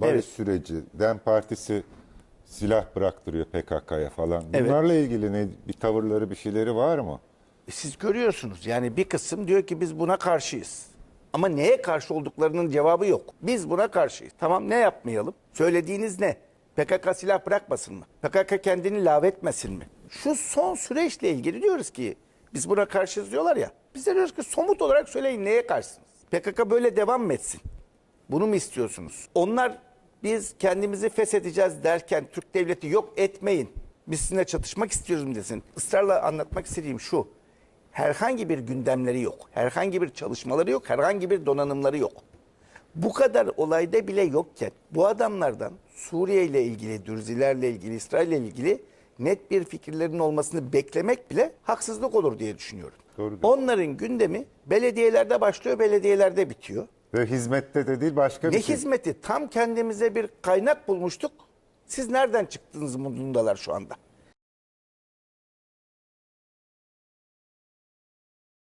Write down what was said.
barış Evet. süreci, DEM Partisi silah bıraktırıyor PKK'ya falan. Evet. Bunlarla ilgili ne bir tavırları, bir şeyleri var mı? E, Siz görüyorsunuz yani bir kısım diyor ki biz buna karşıyız. Ama neye karşı olduklarının cevabı yok. Biz buna karşıyız. Tamam ne yapmayalım? Söylediğiniz ne? PKK silah bırakmasın mı? PKK kendini lavetmesin mi? Şu son süreçle ilgili diyoruz ki biz buna karşıyız diyorlar ya. Biz de diyoruz ki somut olarak söyleyin neye karşısınız? PKK böyle devam mı etsin? Bunu mu istiyorsunuz? Onlar biz kendimizi feshedeceğiz derken Türk devleti yok etmeyin. Biz sizinle çatışmak istiyoruz desin. Israrla anlatmak istediğim şu. Herhangi bir gündemleri yok. Herhangi bir çalışmaları yok. Herhangi bir donanımları yok. Bu kadar olayda bile yokken bu adamlardan Suriye ile ilgili, Dürzilerle ilgili, İsrail ile ilgili net bir fikirlerin olmasını beklemek bile haksızlık olur diye düşünüyorum. Doğrudur. Onların gündemi belediyelerde başlıyor, belediyelerde bitiyor. Ve hizmette de değil başka Ne bir şey. hizmeti? Tam kendimize bir kaynak bulmuştuk. Siz nereden çıktınız modundalar şu anda.